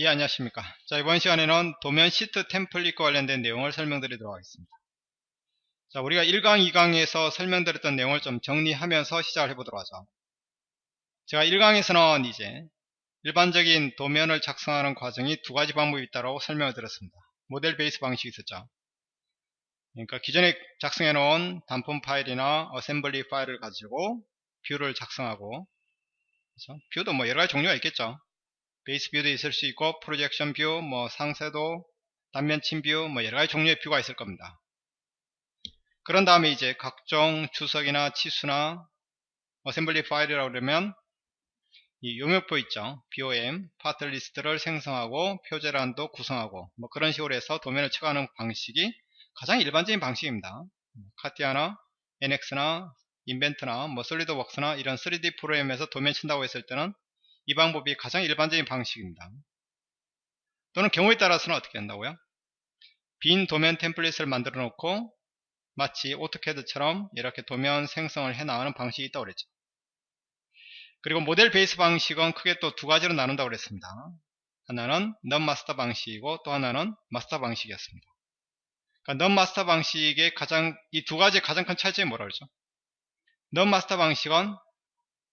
예, 안녕하십니까. 자, 이번 시간에는 도면 시트 템플릿과 관련된 내용을 설명드리도록 하겠습니다. 자, 우리가 1강, 2강에서 설명드렸던 내용을 좀 정리하면서 시작을 해보도록 하죠. 제가 1강에서는 이제 일반적인 도면을 작성하는 과정이 두 가지 방법이 있다고 설명을 드렸습니다. 모델 베이스 방식이 있었죠. 그러니까 기존에 작성해 놓은 단품 파일이나 어셈블리 파일을 가지고 뷰를 작성하고 그렇죠? 뷰도 뭐 여러 가지 종류가 있겠죠. 베이스 뷰도 있을 수 있고 프로젝션 뷰, 뭐 상세도, 단면침 뷰, 뭐 여러 가지 종류의 뷰가 있을 겁니다. 그런 다음에 이제 각종 주석이나 치수나 어셈블리 파일이라고 그러면 이 용역표 있죠. BOM, 파트 리스트를 생성하고 표제란도 구성하고 뭐 그런 식으로 해서 도면을 쳐가는 방식이 가장 일반적인 방식입니다. 카티아나, NX나, 인벤트나 뭐 솔리드웍스나 이런 3D 프로그램에서 도면 친다고 했을 때는 이 방법이 가장 일반적인 방식입니다. 또는 경우에 따라서는 어떻게 한다고요? 빈 도면 템플릿을 만들어 놓고 마치 오토캐드처럼 이렇게 도면 생성을 해 나가는 방식이 있다고 그랬죠. 그리고 모델 베이스 방식은 크게 또 두 가지로 나눈다고 그랬습니다. 하나는 넌 마스터 방식이고 또 하나는 마스터 방식이었습니다. 그러니까 넌 마스터 방식의 가장 이 두 가지 가장 큰 차이점이 뭐라 그러죠? 넌 마스터 방식은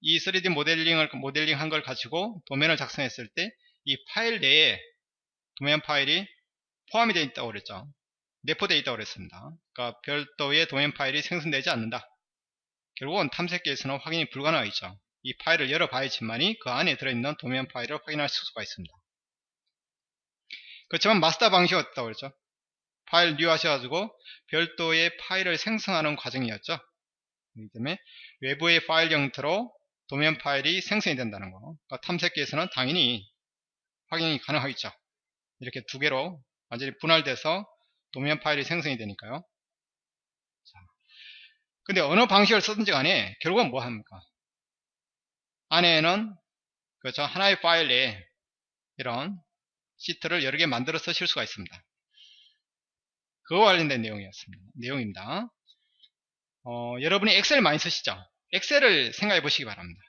이 3D 모델링을 모델링 한 걸 가지고 도면을 작성했을 때 이 파일 내에 도면 파일이 포함이 되어 있다고 그랬죠. 내포되어 있다고 그랬습니다. 그러니까 별도의 도면 파일이 생성되지 않는다. 결국은 탐색기에서는 확인이 불가능하겠죠. 이 파일을 열어봐야지만이 그 안에 들어있는 도면 파일을 확인할 수가 있습니다. 그렇지만 마스터 방식이 어떻다고 그랬죠? 파일 뉴 하셔가지고 별도의 파일을 생성하는 과정이었죠. 그렇기 때문에 외부의 파일 형태로 도면 파일이 생성이 된다는 거. 그러니까 탐색기에서는 당연히 확인이 가능하겠죠. 이렇게 두 개로 완전히 분할돼서 도면 파일이 생성이 되니까요. 자, 근데 어느 방식을 쓰든지 간에 결국은 뭐 합니까? 안에는 그렇죠. 하나의 파일 내에 이런 시트를 여러 개 만들어 쓰실 수가 있습니다. 그와 관련된 내용이었습니다. 내용입니다. 어, 여러분이 엑셀 많이 쓰시죠? 엑셀을 생각해 보시기 바랍니다.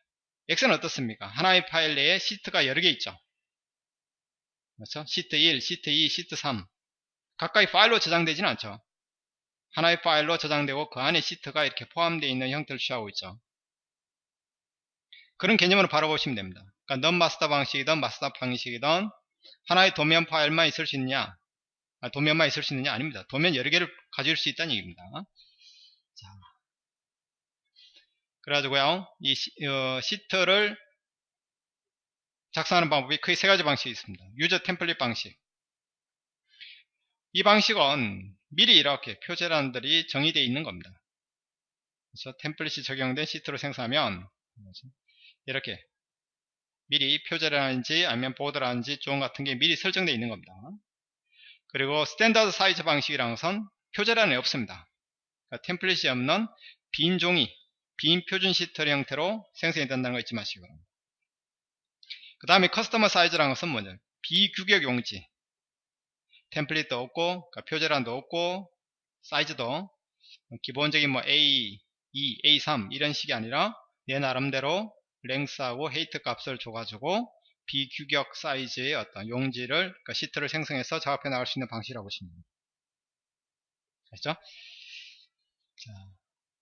엑셀은 어떻습니까? 하나의 파일 내에 시트가 여러 개 있죠. 그렇죠? 시트 1, 시트 2, 시트 3 각각의 파일로 저장되지는 않죠. 하나의 파일로 저장되고 그 안에 시트가 이렇게 포함되어 있는 형태를 취하고 있죠. 그런 개념으로 바라보시면 됩니다. 그러니까 넌 마스터 방식이든 마스터 방식이든 하나의 도면 파일만 있을 수 있느냐 아, 도면만 있을 수 있느냐 아닙니다. 도면 여러 개를 가질 수 있다는 얘기입니다. 자, 그래가지고요 이 시, 어, 시트를 작성하는 방법이 크게 세 가지 방식이 있습니다. 유저 템플릿 방식 이 방식은 미리 이렇게 표제란들이 정의되어 있는 겁니다. 그래서 템플릿이 적용된 시트로 생성하면 이렇게 미리 표제라는지 아니면 보드라는지 조언 같은 게 미리 설정되어 있는 겁니다. 그리고 스탠다드 사이즈 것은 표제란이 없습니다. 그러니까 템플릿이 없는 빈 종이, 빈 표준 시트 형태로 생성이 된다는 거 잊지 바랍니다. 그 다음에 커스터머 사이즈라는 것은 뭐냐? 비규격 용지. 템플릿도 없고, 그러니까 표제란도 없고, 사이즈도 기본적인 뭐 A, 2, A3 이런 식이 아니라 내 나름대로 랭스하고 헤이트 값을 줘가지고 비규격 사이즈의 어떤 용지를 그러니까 시트를 생성해서 작업해 나갈 수 있는 방식이라고 보시면 됩니다. 됐죠? 자,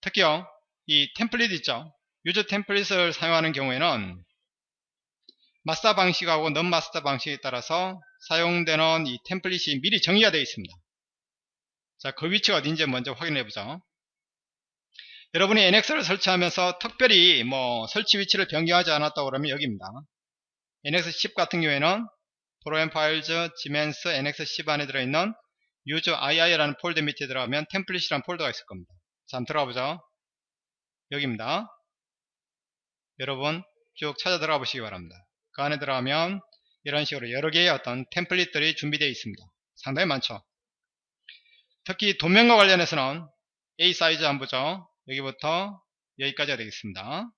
특히요 이 템플릿 있죠 유저 템플릿을 사용하는 경우에는 마스터 방식하고 넌 마스터 방식에 따라서 사용되는 이 템플릿이 미리 정의가 되어 있습니다 자 그 위치가 어딘지 먼저 확인해 보죠 여러분이 NX를 설치하면서 특별히 뭐 설치 위치를 변경하지 않았다고 그러면 여기입니다. NX10 같은 경우에는 프로그램 파일즈, 지멘스, NX10 안에 들어있는 유저 II라는 폴더 밑에 들어가면 템플릿이라는 폴더가 있을 겁니다. 자, 한번 들어가 보죠. 여기입니다. 여러분 쭉 찾아 들어가 보시기 바랍니다. 그 안에 들어가면 이런 식으로 여러 개의 어떤 템플릿들이 준비되어 있습니다. 상당히 많죠. 특히 도면과 관련해서는 A 사이즈 보죠. 여기부터 여기까지가 되겠습니다.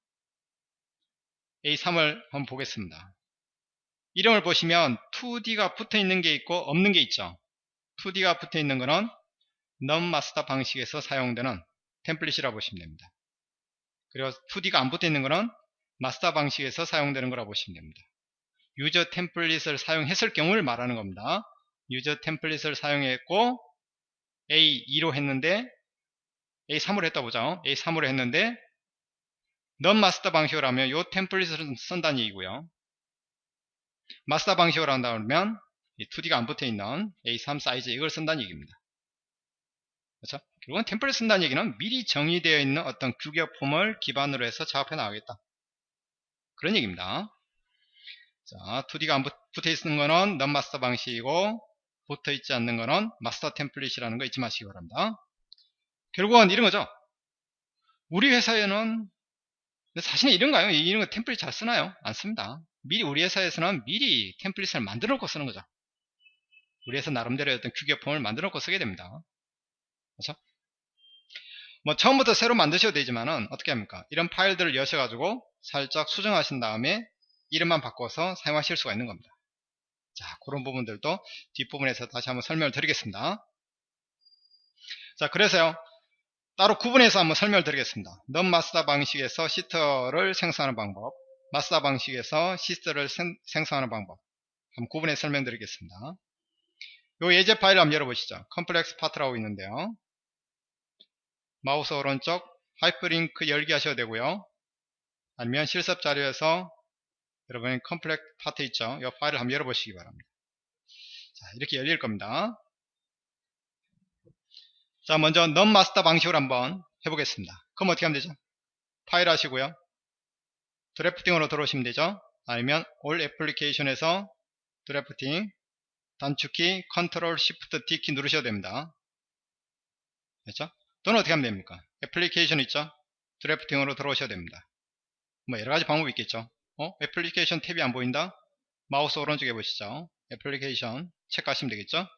A3을 한번 보겠습니다. 이름을 보시면 2D가 붙어 있는 게 있고 없는 게 있죠. 2D가 붙어 있는 것은 non-master 방식에서 사용되는 템플릿이라고 보시면 됩니다. 그리고 2D가 안 붙어 있는 것은 마스터 방식에서 사용되는 거라고 보시면 됩니다. 유저 템플릿을 사용했을 경우를 말하는 겁니다. 유저 템플릿을 사용했고 A2로 했는데 A3으로 했다 보죠. A3으로 했는데 넌 마스터 방식으로 하면 요 템플릿을 쓴다는 얘기고요. 마스터 방식으로 한다 그러면 이 2D가 안 붙어 있는 A3 사이즈 이걸 쓴다는 얘기입니다. 그렇죠? 결국은 템플릿 쓴다는 얘기는 미리 정의되어 있는 어떤 규격 폼을 기반으로 해서 작업해 나가겠다. 그런 얘기입니다. 자, 2D가 안 붙어 있는 거는 넌 마스터 방식이고 붙어 있지 않는 거는 마스터 템플릿이라는 거 잊지 마시기 바랍니다. 결국은 이런 거죠. 우리 회사에는 사실은 이런가요? 이런 거 템플릿 잘 쓰나요? 안 씁니다. 미리 우리 회사에서는 미리 템플릿을 만들어 놓고 쓰는 거죠. 우리 회사 나름대로 어떤 규격폼을 만들어 놓고 쓰게 됩니다. 그렇죠? 뭐 처음부터 새로 만드셔도 되지만은 어떻게 합니까? 이런 파일들을 여셔 가지고 살짝 수정하신 다음에 이름만 바꿔서 사용하실 수가 있는 겁니다. 자, 그런 부분들도 뒷부분에서 다시 한번 설명을 드리겠습니다. 자, 그래서요. 따로 구분해서 한번 설명을 드리겠습니다. 넌 마스터 방식에서 시트를 생성하는 방법, 마스터 방식에서 시트를 생, 성하는 방법 한번 구분해서 설명드리겠습니다. 요 예제 파일 한번 열어보시죠. 컴플렉스 파트라고 있는데요. 마우스 오른쪽 하이퍼링크 열기 하셔도 되고요. 아니면 실습 자료에서 여러분이 컴플렉 파트 있죠. 이 파일을 한번 열어보시기 바랍니다. 자, 이렇게 열릴 겁니다. 자, 먼저 non 마스터 방식으로 한번 해보겠습니다. 그럼 어떻게 하면 되죠? 파일 하시고요. 드래프팅으로 들어오시면 되죠. 아니면 all application에서 드래프팅 단축키 컨트롤 시프트 D 키 누르셔도 됩니다. 됐죠? 또는 어떻게 하면 됩니까? 애플리케이션 있죠? 드래프팅으로 들어오셔야 됩니다. 뭐 여러가지 방법이 있겠죠? 어? 애플리케이션 탭이 안 보인다? 마우스 오른쪽에 보시죠. 애플리케이션 체크하시면 되겠죠?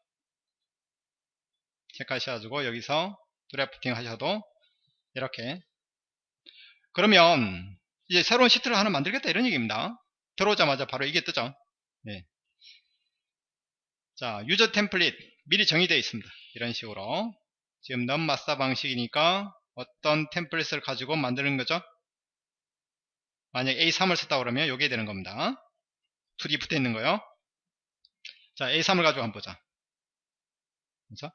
체크하셔가지고 여기서 드래프팅 하셔도 이렇게 그러면 이제 새로운 시트를 하나 만들겠다 이런 얘기입니다. 들어오자마자 바로 이게 뜨죠. 네. 자, 유저 템플릿 미리 정의되어 있습니다. 이런 식으로 지금 마스터 방식이니까 어떤 템플릿을 가지고 만드는 거죠? 만약 A3을 썼다 그러면 요게 되는 겁니다. 2D 붙어 있는 거요. 자, A3을 가지고 한번 보자. 그렇죠?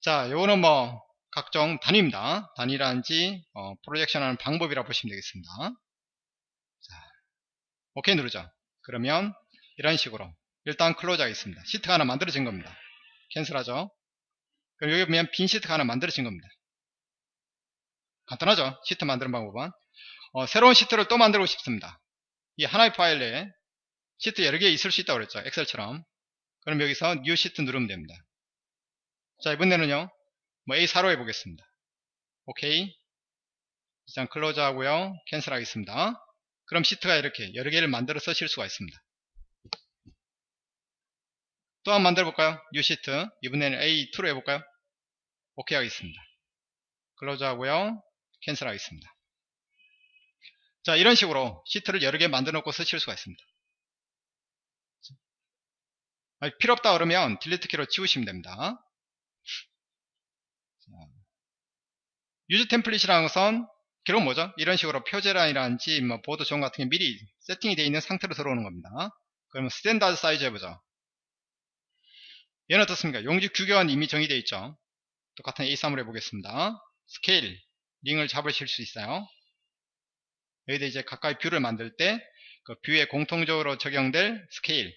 자, 요거는 뭐 각종 단위입니다. 단위라든지 어, 프로젝션 하는 방법이라고 보시면 되겠습니다. 자, 오케이 누르죠. 그러면 이런 식으로 일단 클로즈 하겠습니다. 시트가 하나 만들어진 겁니다. 캔슬하죠. 그럼 여기 보면 빈 시트가 하나 만들어진 겁니다. 간단하죠? 시트 만드는 방법은. 어, 새로운 시트를 또 만들고 싶습니다. 이 하나의 파일에 시트 여러 개 있을 수 있다고 그랬죠. 엑셀처럼. 그럼 여기서 뉴 시트 누르면 됩니다. 자, 이번에는요. 뭐 A4로 해보겠습니다. 오케이. 일단 클로즈 하고요. 캔슬 하겠습니다. 그럼 시트가 이렇게 여러 개를 만들어 쓰실 수가 있습니다. 또 한 번 만들어 볼까요? 뉴 시트. 이번에는 A2로 해볼까요? 오케이 하겠습니다. 클로즈 하고요. 캔슬 하겠습니다. 자, 이런 식으로 시트를 여러 개 만들어 놓고 쓰실 수가 있습니다. 필요 없다 그러면 딜리트 키로 지우시면 됩니다. 유즈 템플릿이라는 것은 결국 뭐죠? 이런 식으로 표제란이라든지 뭐 보드 존 같은 게 미리 세팅이 되어 있는 상태로 들어오는 겁니다. 그러면 스탠다드 사이즈 해보죠. 얘는 어떻습니까? 용지 규격은 이미 정의되어 있죠. 똑같은 A3으로 해보겠습니다. 스케일, 링을 잡으실 수 있어요. 여기다 이제 가까이 뷰를 만들 때 그 뷰에 공통적으로 적용될 스케일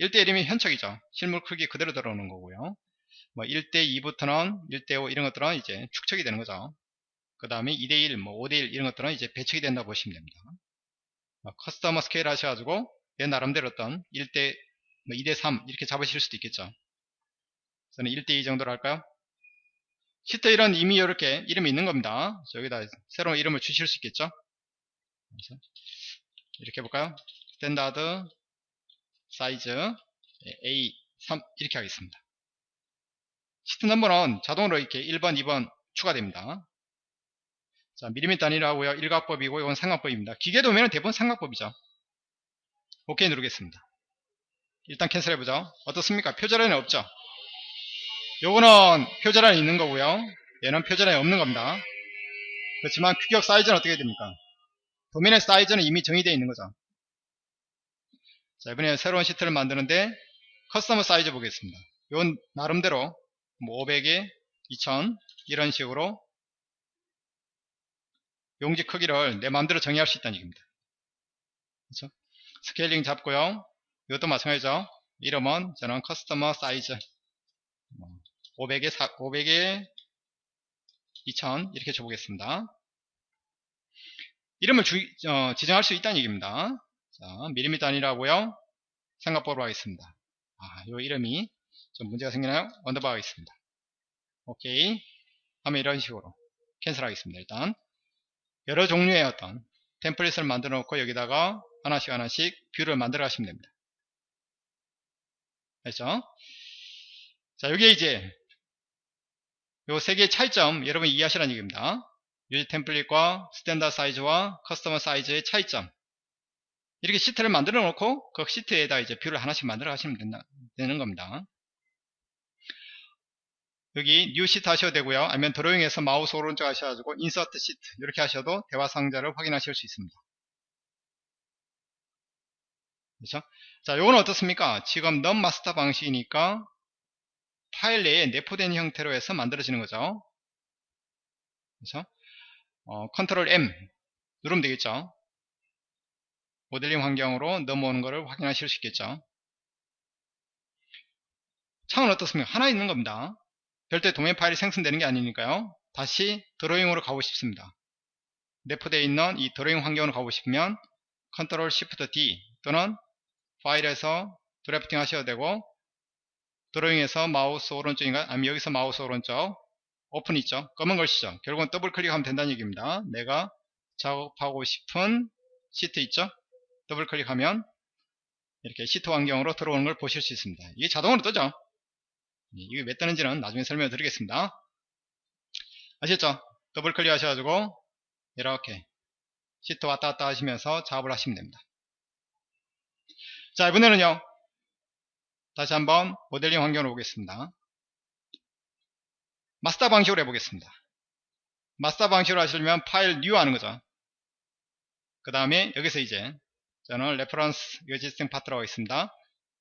1대1이면 현척이죠. 실물 크기 그대로 들어오는 거고요. 뭐 1대2부터는 1대5 이런 것들은 이제 축척이 되는 거죠. 그 다음에 2대1, 뭐 5대1 이런 것들은 이제 배척이 된다고 보시면 됩니다. 뭐 커스터머 스케일 하셔가지고 얘 나름대로 어떤 1대, 뭐 2대3 이렇게 잡으실 수도 있겠죠. 저는 1대2 정도로 할까요? 시트 이런 이미 이렇게 이름이 있는 겁니다. 여기다 새로운 이름을 주실 수 있겠죠. 이렇게 해볼까요? 스탠다드 사이즈 A3 이렇게 하겠습니다. 시트 넘버는 자동으로 이렇게 1번, 2번 추가됩니다. 자, 미리미터 단위로 하고요. 일각법이고 이건 삼각법입니다. 기계 도면은 대부분 삼각법이죠. 오케이 누르겠습니다. 일단 캔슬 해보죠. 어떻습니까? 표절에는 없죠. 요거는 표절안이 있는 거고요. 얘는 표절안이 없는 겁니다. 그렇지만 규격 사이즈는 어떻게 됩니까? 도면의 사이즈는 이미 정의되어 있는 거죠. 자, 이번에 새로운 시트를 만드는데 커스터머 사이즈 보겠습니다. 이건 나름대로 뭐 500에 2000 이런 식으로 용지 크기를 내 마음대로 정의할 수 있다는 얘기입니다. 그렇죠? 스케일링 잡고요. 이것도 마찬가지죠. 이름은 저는 커스터머 사이즈 500에 4, 500에 2000 이렇게 줘보겠습니다. 이름을 주, 어, 지정할 수 있다는 얘기입니다. 자, 미리미 단위라고요. 생각법으로 하겠습니다. 아, 요 이름이 좀 문제가 생기나요? 언더바 하겠습니다. 오케이. 하면 이런 식으로 캔슬 하겠습니다. 일단 여러 종류의 어떤 템플릿을 만들어 놓고 여기다가 하나씩 하나씩 뷰를 만들어 가시면 됩니다. 됐죠? 자, 여기에 이제 요 세 개의 차이점 여러분 이해하시라는 얘기입니다. 유지 템플릿과 스탠다드 사이즈와 커스터머 사이즈의 차이점. 이렇게 시트를 만들어 놓고 그 시트에다 이제 뷰를 하나씩 만들어 가시면 되는 겁니다. 여기 뉴 시트 하셔도 되고요. 아니면 드로잉에서 마우스 오른쪽 하셔가지고 인서트 시트 이렇게 하셔도 대화 상자를 확인하실 수 있습니다. 그렇죠? 자, 요건 어떻습니까? 지금 넘 마스터 방식이니까 파일 내에 내포된 형태로 해서 만들어지는 거죠. 그렇죠? 어, 컨트롤 M 누르면 되겠죠. 모델링 환경으로 넘어오는 것을 확인하실 수 있겠죠. 창은 어떻습니까? 하나 있는 겁니다. 별도의 도메인 파일이 생성되는 게 아니니까요. 다시 드로잉으로 가고 싶습니다. 내포되어 있는 이 드로잉 환경으로 가고 싶으면 컨트롤 시프트 D 또는 파일에서 드래프팅 하셔야 되고 드로잉에서 마우스 오른쪽인가 아니면 여기서 마우스 오른쪽. 오픈 있죠? 검은 글씨죠 결국은 더블 클릭하면 된다는 얘기입니다. 내가 작업하고 싶은 시트 있죠? 더블 클릭하면 이렇게 시트 환경으로 들어오는 걸 보실 수 있습니다. 이게 자동으로 뜨죠? 이게 왜 뜨는지는 나중에 설명을 드리겠습니다. 아셨죠? 더블 클릭 하셔가지고 이렇게 시트 왔다 갔다 하시면서 작업을 하시면 됩니다. 자 이번에는요 다시 한번 모델링 환경으로 보겠습니다. 마스터 방식으로 해보겠습니다. 마스터 방식으로 하시려면 파일 뉴 하는 거죠. 그 다음에 여기서 이제 저는 레퍼런스 existing 파트라고 있습니다.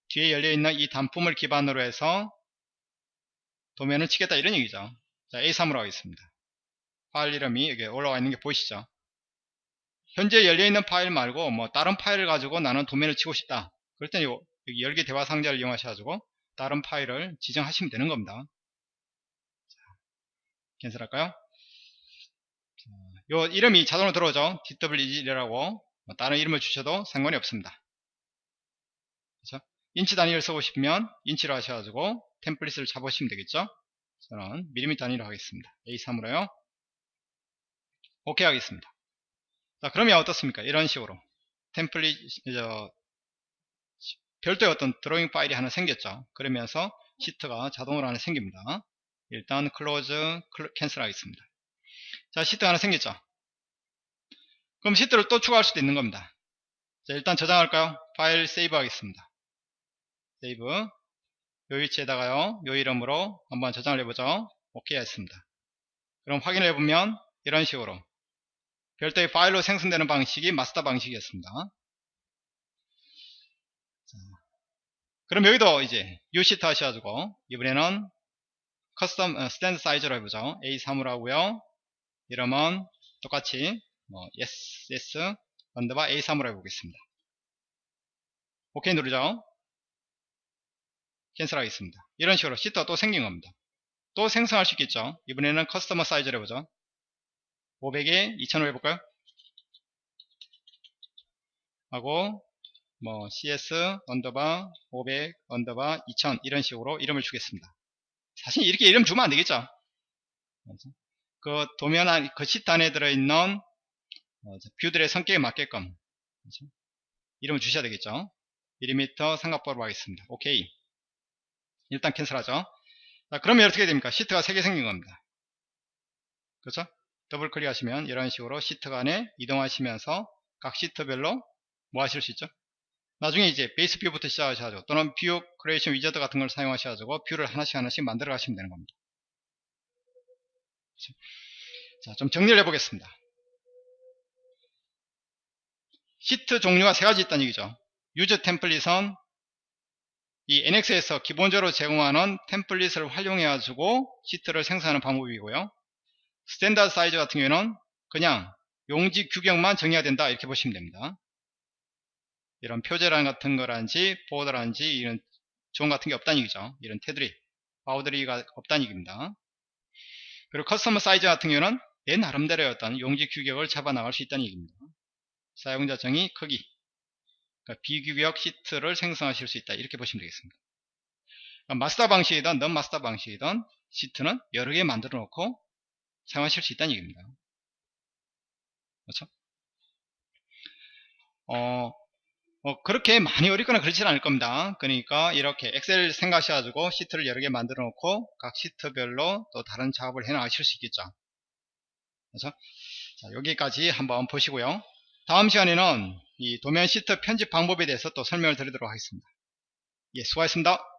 뒤에 열려있는 이 단품을 기반으로 해서 도면을 치겠다 이런 얘기죠. 자 A3으로 하겠습니다. 파일 이름이 여기 올라와 있는 게 보이시죠? 현재 열려있는 파일 말고 뭐 다른 파일을 가지고 나는 도면을 치고 싶다. 그럴 때는 요, 여기 열개 대화 상자를 이용하셔가지고 다른 파일을 지정하시면 되는 겁니다. 자, 캔슬할까요? 요 이름이 자동으로 들어오죠. DWG라고 뭐 다른 이름을 주셔도 상관이 없습니다. 그렇죠? 인치 단위를 쓰고 싶으면 인치로 하셔가지고 템플릿을 잡으시면 되겠죠. 저는 밀리미터 단위로 하겠습니다. A3으로요. 오케이 하겠습니다. 자 그러면 어떻습니까? 이런 식으로 템플릿 저, 별도의 어떤 드로잉 파일이 하나 생겼죠. 그러면서 시트가 자동으로 하나 생깁니다. 일단 클로즈 캔슬 하겠습니다. 자 시트가 하나 생겼죠. 그럼 시트를 또 추가할 수도 있는 겁니다. 자 일단 저장할까요? 파일 세이브 하겠습니다. 세이브 요 위치에다가요. 요 이름으로 한번 저장을 해보죠. 오케이 했습니다. 그럼 확인을 해보면 이런 식으로 별도의 파일로 생성되는 방식이 마스터 방식이었습니다. 그럼 여기도 이제 U시트 하셔가지고 이번에는 커스텀 스탠드 사이즈로 해보죠. A3으로 하고요. 이러면 똑같이 뭐 yes, yes 언더바 A3으로 해보겠습니다. 오케이 누르죠? 캔슬 하겠습니다. 이런 식으로 시트가 또 생긴 겁니다. 또 생성할 수 있겠죠? 이번에는 커스터머 사이즈로 해보죠. 500에 2000으로 해볼까요? 하고 뭐 cs 언더바 500 언더바 2000 이런 식으로 이름을 주겠습니다. 사실 이렇게 이름 주면 안 되겠죠. 그 도면 안, 그 시트 안에 들어있는 어, 뷰들의 성격에 맞게끔 이름을 주셔야 되겠죠. 1리미터 삼각법으로 하겠습니다. 오케이. 일단 캔슬하죠. 자, 그러면 어떻게 됩니까? 시트가 3개 생긴 겁니다. 그렇죠? 더블 클릭하시면 이런 식으로 시트 간에 이동하시면서 각 시트별로 뭐 하실 수 있죠? 나중에 이제 베이스 뷰부터 시작하셔가지고 또는 뷰 크리에이션 위저드 같은 걸 사용하셔가지고 뷰를 하나씩 하나씩 만들어 가시면 되는 겁니다. 자, 좀 정리를 해보겠습니다. 시트 종류가 세 가지 있다는 얘기죠. 유저 템플릿은 이 NX에서 기본적으로 제공하는 템플릿을 활용해 가지고 시트를 생성하는 방법이고요. 스탠다드 사이즈 같은 경우에는 그냥 용지 규격만 정해야 된다 이렇게 보시면 됩니다. 이런 표제란 같은 거란지 보더란지 이런 조건 같은 게 없다는 얘기죠. 이런 테두리, 바우더리가 없다는 얘기입니다. 그리고 커스터머 사이즈 같은 경우는 내 나름대로의 어떤 용지 규격을 잡아 나갈 수 있다는 얘기입니다. 사용자 정의 크기 그러니까 비규격 시트를 생성하실 수 있다 이렇게 보시면 되겠습니다. 그러니까 마스터 방식이든 넌 마스터 방식이든 시트는 여러 개 만들어 놓고 사용하실 수 있다는 얘기입니다. 그렇죠? 어, 어, 그렇게 많이 어렵거나 그렇지는 않을 겁니다. 그러니까 이렇게 엑셀 생각하셔가지고 시트를 여러 개 만들어 놓고 각 시트별로 또 다른 작업을 해 나가실 수 있겠죠. 그렇죠? 자, 여기까지 한번 보시고요. 다음 시간에는 이 도면 시트 편집 방법에 대해서 또 설명을 드리도록 하겠습니다. 예, 수고하셨습니다.